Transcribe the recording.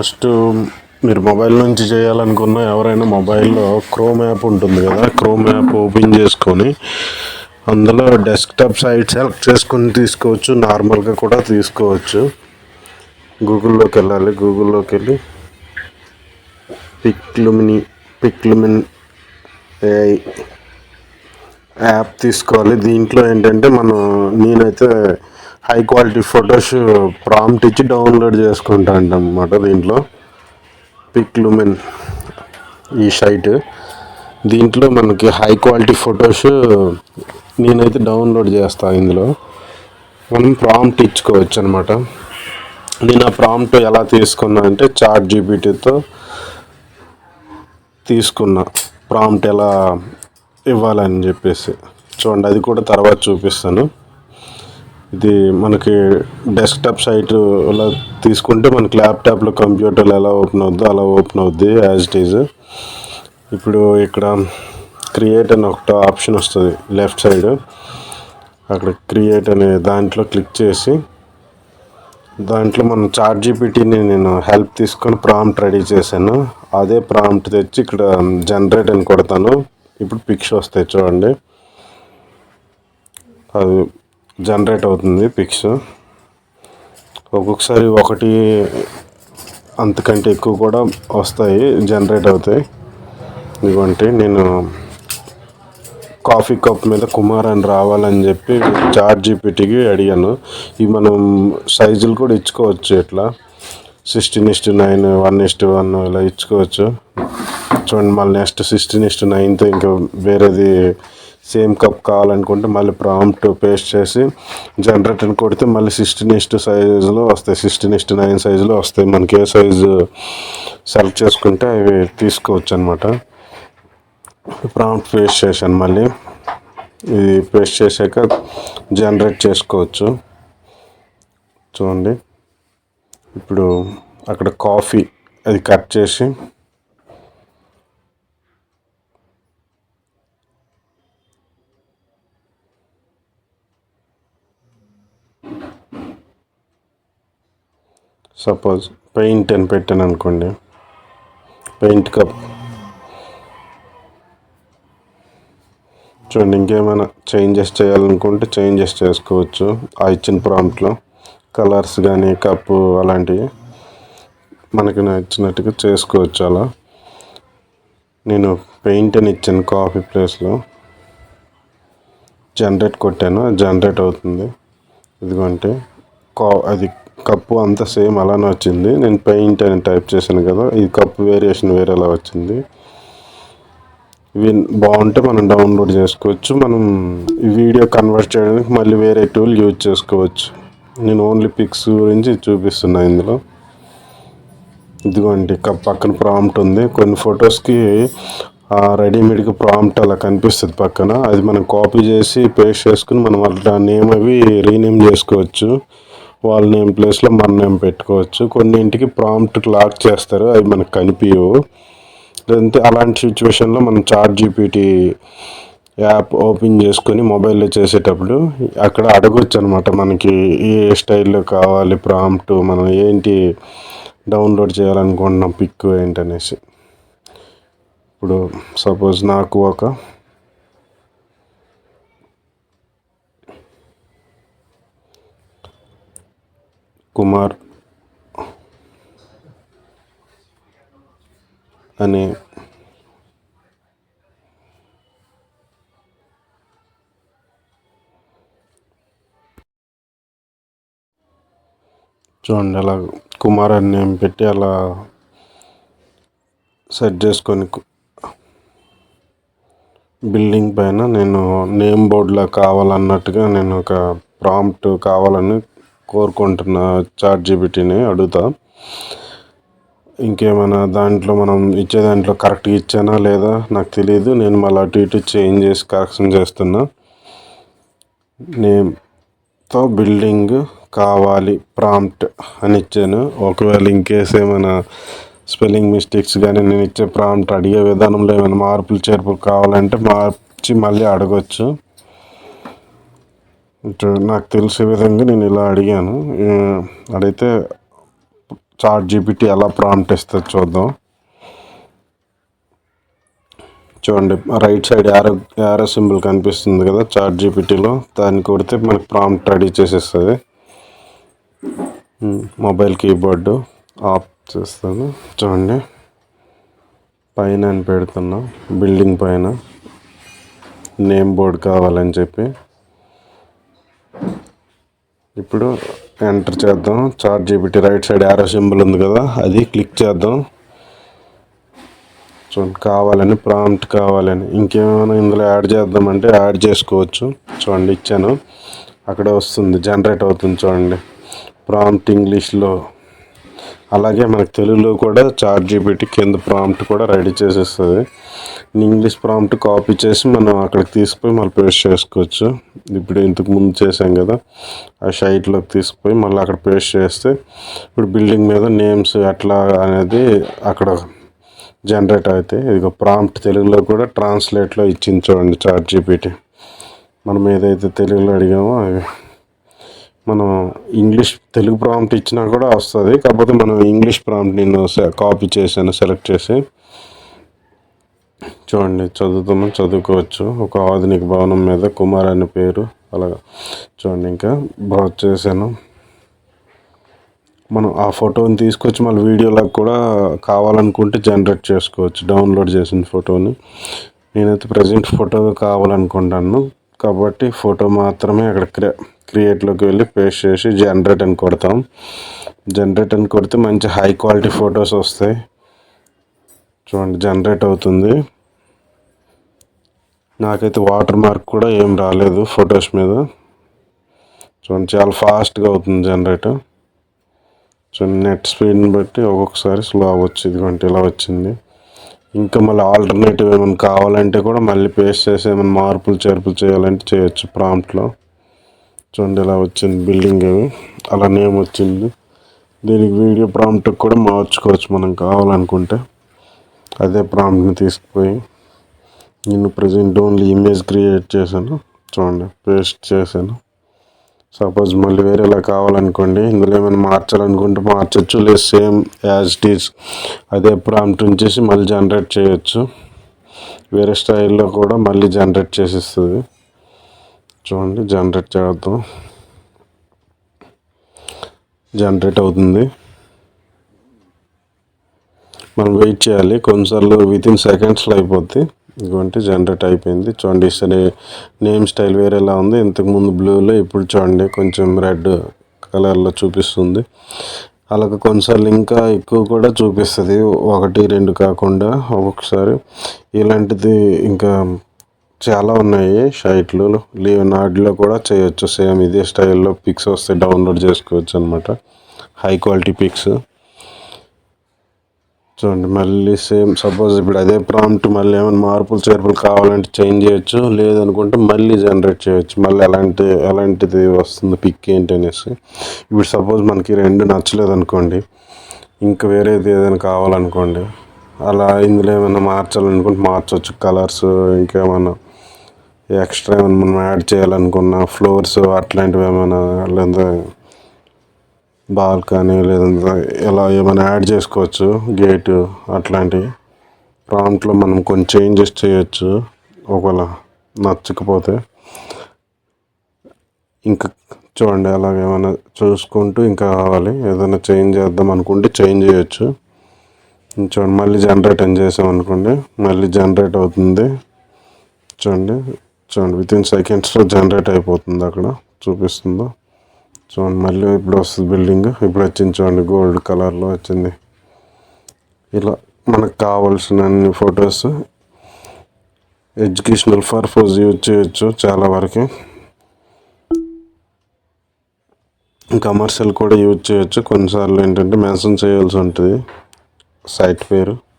First మీరు mobile నుంచి చేయాలనుకున్న ఎవరైనా మొబైల్లో క్రోమ్ యాప్ ఉంటుంది కదా క్రోమ్ యాప్ ఓపెన్ చేసుకొని అందులో డెస్క్టాప్ సైట్ సెలెక్ట్ చేసుకొని తీసుకోవచ్చు నార్మల్గా కూడా తీసుకోవచ్చు. గూగుల్లోకి వెళ్ళాలి గూగుల్లోకి వెళ్ళి పిక్లుమిని పిక్లుమిన్ ఏఐ యాప్ తీసుకోవాలి. దీంట్లో ఏంటంటే మనం నేనైతే హై క్వాలిటీ ఫొటోస్ ప్రాంప్ట్ ఇచ్చి డౌన్లోడ్ చేసుకుంటా అనమాట దీంట్లో. పిక్ లూమెన్ ఈ సైట్. దీంట్లో మనకి హై క్వాలిటీ ఫొటోస్ నేనైతే డౌన్లోడ్ చేస్తాను ఇందులో. మనం ప్రాంప్ట్ ఇచ్చుకోవచ్చు అనమాట నేను ఆ ప్రాంప్ట్ ఎలా తీసుకున్నా అంటే చాట్ జీపీటీతో తీసుకున్నా. ప్రాంప్ట్ ఎలా ఇవ్వాలని చెప్పేసి. చూడండి అది కూడా తర్వాత చూపిస్తాను. ఇది మనకి డెస్క్టాప్ సైట్ అలా తీసుకుంటే మనకి ల్యాప్టాప్లో కంప్యూటర్లు ఎలా ఓపెన్ అవుద్దో అలా ఓపెన్ అవుద్ది యాజ్ ఇట్ ఈజ్ ఇప్పుడు ఇక్కడ క్రియేట్ అని ఒక ఆప్షన్ వస్తుంది లెఫ్ట్ సైడ్ అక్కడ క్రియేట్ అనే దాంట్లో క్లిక్ చేసి దాంట్లో మనం చార్ట్ జీపీటీని నేను హెల్ప్ తీసుకొని ప్రాంప్ట్ రెడీ చేశాను. అదే ప్రాంప్ట్ తెచ్చి ఇక్కడ జనరేట్ అని కొడతాను. ఇప్పుడు పిక్స్ వస్తాయి చూడండి. అది జనరేట్ అవుతుంది పిక్స్. ఒక్కొక్కసారి ఒకటి అంతకంటే ఎక్కువ కూడా వస్తాయి జనరేట్ అవుతాయి. ఇదిగోండి నేను కాఫీ కప్ మీద కుమార్ అని రావాలని చెప్పి చాట్ జీపీటీకి అడిగాను. ఇవి మనం సైజులు కూడా ఇచ్చుకోవచ్చు ఇట్లా. Sixteen is to nine one is to one ఇలా ఇచ్చుకోవచ్చు. చూడండి మళ్ళీ నెక్స్ట్ సిక్స్టీన్ ఇస్ట్ నైన్తో ఇంకా వేరేది సేమ్ కప్ కావాలనుకుంటే మళ్ళీ ప్రాంప్ట్ పేస్ట్ చేసి జనరేట్ అని కొడితే మళ్ళీ సిక్స్టీన్ ఇస్ట్ సైజులో వస్తాయి. సిక్స్టీన్ ఇస్ట్ నైన్ సైజులో వస్తాయి. మనకి ఏ సైజు సెలెక్ట్ చేసుకుంటే అవి తీసుకోవచ్చు అనమాట ప్రాంప్ట్ పేస్ట్ చేశాను మళ్ళీ. ఇది పేస్ట్ చేశాక జనరేట్ చేసుకోవచ్చు. చూడండి. ఇప్పుడు అక్కడ కాఫీ అది కట్ చేసి సపోజ్ పెయింట్ అని పెట్టాను అనుకోండి. Paint cup. చూడండి ఇంకేమైనా చేంజెస్ చేయాలనుకుంటే చేంజెస్ చేసుకోవచ్చు. ఆ ఇచ్చిన ప్రాంప్ట్లో కలర్స్ కానీ కప్పు అలాంటివి మనకి నచ్చినట్టుగా చేసుకోవచ్చు అలా. నేను పెయింట్ అని ఇచ్చాను కాఫీ ప్లేస్లో. జనరేట్ కొట్టాను. జనరేట్ అవుతుంది. ఇదిగోంటే కా అది కప్పు అంతా సేమ్ అలానే వచ్చింది. నేను పెయింట్ అని టైప్ చేశాను కదా ఈ కప్పు వేరియేషన్ వేరేలా వచ్చింది. ఇవి బాగుంటే మనం డౌన్లోడ్ చేసుకోవచ్చు. మనం ఈ వీడియో కన్వర్ట్ చేయడానికి మళ్ళీ వేరే టూల్ యూజ్ చేసుకోవచ్చు. నేను ఓన్లీ పిక్స్ గురించి చూపిస్తున్నా ఇందులో. ఇదిగోండి కప్ పక్కన ప్రాంప్ట్ ఉంది. కొన్ని ఫొటోస్కి రెడీమేడ్కి ప్రాంప్ట్ అలా కనిపిస్తుంది పక్కన. అది మనం కాపీ చేసి పేస్ట్ చేసుకుని మనం అట్లా నేమ్ అవి రీనేమ్ చేసుకోవచ్చు. వాళ్ళ నేమ్ ప్లేస్లో మన నేమ్ పెట్టుకోవచ్చు. కొన్నింటికి ప్రాంప్ట్ లాక్ చేస్తారు. అవి మనకు కనిపించవు లేదంటే అలాంటి సిచ్యువేషన్లో మనం చార్ట్ జీపీటీ యాప్ ఓపెన్ చేసుకొని మొబైల్లో చేసేటప్పుడు అక్కడ అడగొచ్చు అనమాట మనకి ఏ స్టైల్లో కావాలి ప్రాంప్ట్ మనం ఏంటి డౌన్లోడ్ చేయాలనుకుంటున్నాం పిక్ ఏంటనేసి. ఇప్పుడు సపోజ్ నాకు ఒక కుమార్ అనే చూడండి అలా కుమార్ అని నేమ్ పెట్టి అలా సెట్ చేసుకొని బిల్డింగ్ పైన నేను నేమ్ బోర్డులా కావాలన్నట్టుగా నేను ఒక ప్రాంప్ట్ కావాలని కోరుకుంటున్న చాట్ జీబీటీని అడుగుతా. ఇంకేమైనా దాంట్లో మనం ఇచ్చే దాంట్లో కరెక్ట్గా ఇచ్చానా లేదా నాకు తెలియదు నేను మళ్ళీ అటు ఇటు చేంజ్ చేసి కరెక్షన్ చేస్తున్నా. నేమ్తో బిల్డింగ్ కావాలి ప్రాంప్ట్ అని ఇచ్చాను. ఒకవేళ ఇంకేస్ ఏమైనా స్పెల్లింగ్ మిస్టేక్స్ కానీ నేను ఇచ్చే ప్రాంప్ట్ అడిగే విధానంలో ఏమైనా మార్పులు చేర్పులు కావాలంటే మార్చి మళ్ళీ అడగొచ్చు. ఇటు నాకు తెలిసే విధంగా నేను ఇలా అడిగాను. అడిగితే చాట్ జీపీటీ ఎలా ప్రాంప్ట్ ఇస్తుంది చూద్దాం. చూడండి right side arrow arrow symbol కనిపిస్తుంది కదా చాట్ జీపీటీలో. దాన్ని కొడితే మనకి ప్రాంప్ట్ రెడీ చేసేస్తుంది. మొబైల్ కీబోర్డు ఆఫ్ చేస్తాను. చూడండి పైన అని పెడుతున్నా. బిల్డింగ్ పైన. నేమ్ బోర్డ్ కావాలని చెప్పి. ఇప్పుడు ఎంటర్ చేద్దాం. Chat GPT right side arrow symbol ఉంది కదా అది క్లిక్ చేద్దాం. చూడండి కావాలని ప్రాంప్ట్ కావాలని. ఇంకేమైనా ఇందులో యాడ్ చేద్దామంటే యాడ్ చేసుకోవచ్చు. చూడండి ఇచ్చాను. అక్కడ వస్తుంది జనరేట్ అవుతుంది చూడండి. ప్రాంప్ట్ ఇంగ్లీష్లో అలాగే మనకు తెలుగులో కూడా చార్ట్ జీబీటీ కింద ప్రాంప్ట్ కూడా రెడీ చేసేస్తుంది. ఇంగ్లీష్ ప్రాంప్ట్ కాపీ చేసి మనం అక్కడికి తీసుకుపోయి మళ్ళీ పేస్ట్ చేసుకోవచ్చు. ఇప్పుడు ఇంతకు ముందు చేసాం కదా ఆ షైట్లోకి తీసుకుపోయి మళ్ళీ అక్కడ పేస్ట్ చేస్తే ఇప్పుడు బిల్డింగ్ మీద నేమ్స్ ఎట్లా అనేది అక్కడ జనరేట్ అవుతాయి ఇదిగో ప్రాంప్ట్ తెలుగులో కూడా ట్రాన్స్లేట్లో ఇచ్చింది చూడండి చార్ట్ జీపీటీ మనం ఏదైతే తెలుగులో అడిగామో అవి మనం ఇంగ్లీష్ తెలుగు ప్రాంప్ట్ ఇచ్చినా కూడా వస్తుంది. కాకపోతే మనం ఇంగ్లీష్ ప్రాంప్ట్ నేను కాపీ చేశాను సెలెక్ట్ చేసి చూడండి చదువుతాము చదువుకోవచ్చు. ఒక ఆధునిక భవనం మీద కుమార్ అనే పేరు. అలాగా. చూడండి ఇంకా బాగా చేశాను. మనం ఆ ఫోటోని తీసుకొచ్చి మళ్ళీ వీడియోలకు కూడా కావాలనుకుంటే జనరేట్ చేసుకోవచ్చు. డౌన్లోడ్ చేసిన ఫోటోని. నేనైతే ప్రజెంట్ ఫోటో కావాలనుకుంటాను. కాబట్టి ఫోటో మాత్రమే అక్కడ క్రియే క్రియేట్లోకి వెళ్ళి పేస్ట్ చేసి జనరేట్ అని కొడతాం. జనరేట్ అని కొడితే మంచి హై క్వాలిటీ ఫొటోస్ వస్తాయి. చూడండి జనరేట్ అవుతుంది. నాకైతే వాటర్ మార్క్ కూడా ఏం రాలేదు ఫొటోస్ మీద. చూడండి చాలా ఫాస్ట్గా అవుతుంది జనరేట్ చూ నెట్ స్పీడ్ని బట్టి ఒక్కొక్కసారి స్లో అవ్వచ్చు. ఇదిగోండి ఇలా వచ్చింది. ఇంకా మళ్ళీ ఆల్టర్నేటివ్ ఏమైనా కావాలంటే కూడా మళ్ళీ పేస్ట్ చేసి ఏమైనా మార్పులు చేర్పులు చేయాలంటే చేయొచ్చు ప్రాంప్ట్లో చూడండి ఇలా వచ్చింది బిల్డింగ్ అవి అలా నేమ్ వచ్చింది. దీనికి వీడియో ప్రాంప్ట్ కూడా మార్చుకోవచ్చు మనం కావాలనుకుంటే. అదే ప్రాంప్ట్ని తీసుకుపోయి. నేను ప్రజెంట్ ఓన్లీ ఇమేజ్ క్రియేట్ చేశాను. చూడండి పేస్ట్ చేశాను. సపోజ్ మళ్ళీ వేరేలా కావాలనుకోండి ఇందులో ఏమైనా మార్చాలనుకుంటే మార్చచ్చు లేదు సేమ్ యాజ్ ఇట్ అదే ప్రాంప్ట్ ఉంచేసి మళ్ళీ జనరేట్ చేయొచ్చు. వేరే స్టైల్లో కూడా మళ్ళీ జనరేట్ చేసేస్తుంది. చూడండి జనరేట్ చేద్దాం. జనరేట్ అవుతుంది. మనం వెయిట్ చేయాలి. కొన్నిసార్లు విత్ ఇన్ సెకండ్స్లో అయిపోద్ది. ఇదిగోంటే జనరేట్ అయిపోయింది. చూడండి సరే నేమ్ స్టైల్ వేరేలా ఉంది. ఇంతకుముందు బ్లూలో ఇప్పుడు చూడండి కొంచెం రెడ్ కలర్లో చూపిస్తుంది. అలాగే కొన్నిసార్లు ఇంకా ఎక్కువ కూడా చూపిస్తుంది. ఒకటి రెండు కాకుండా ఒక్కొక్కసారి ఇలాంటిది ఇంకా చాలా ఉన్నాయి సైట్లు లియోనార్డ్లో కూడా చేయొచ్చు. సేమ్ ఇదే స్టైల్లో పిక్స్ వస్తే డౌన్లోడ్ చేసుకోవచ్చు అనమాట హై క్వాలిటీ పిక్స్. చూడండి మళ్ళీ సేమ్ సపోజ్ ఇప్పుడు అదే ప్రాంప్ట్ మళ్ళీ ఏమైనా మార్పులు చేర్పులు కావాలంటే చేంజ్ చేయొచ్చు లేదనుకుంటే మళ్ళీ జనరేట్ చేయొచ్చు. మళ్ళీ ఎలాంటి ఎలాంటిది వస్తుంది పిక్ ఏంటి అనేసి. ఇప్పుడు సపోజ్ మనకి రెండు నచ్చలేదు అనుకోండి ఇంకా వేరేది ఏదైనా కావాలనుకోండి అలా ఇందులో ఏమైనా మార్చాలనుకుంటే మార్చవచ్చు కలర్స్ ఇంకేమైనా ఎక్స్ట్రా ఏమైనా మనం యాడ్ చేయాలనుకున్న ఫ్లోర్స్ అట్లాంటివి ఏమైనా లేదా బాల్కనీ లేదంటే ఇలా ఏమైనా యాడ్ చేసుకోవచ్చు గేటు అట్లాంటివి. ప్రాంప్ట్లో మనం కొన్ని చేంజెస్ చేయొచ్చు ఒకవేళ నచ్చకపోతే. ఇంకా చూడండి అలాగ ఏమైనా చూసుకుంటూ ఇంకా కావాలి. ఏదైనా చేంజ్ చేద్దాం అనుకుంటే చేంజ్ చేయొచ్చు. చూడండి మళ్ళీ జనరేట్ అని చేసాం అనుకోండి మళ్ళీ జనరేట్ అవుతుంది. చూడండి చూడండి విత్ ఇన్ సెకండ్స్లో జనరేట్ అయిపోతుంది అక్కడ చూపిస్తుందో? చూడండి మళ్ళీ ఇప్పుడు వస్తుంది బిల్డింగ్. ఇప్పుడు వచ్చింది చూడండి గోల్డ్ కలర్లో వచ్చింది. ఇలా మనకు కావాల్సిన అన్ని ఫొటోస్ ఎడ్యుకేషనల్ పర్పస్ యూజ్ చేయొచ్చు చాలా వరకు. కమర్షియల్ కూడా యూజ్ చేయొచ్చు. కొన్నిసార్లు ఏంటంటే మెన్షన్ చేయాల్సి ఉంటుంది. సైట్ పేరు.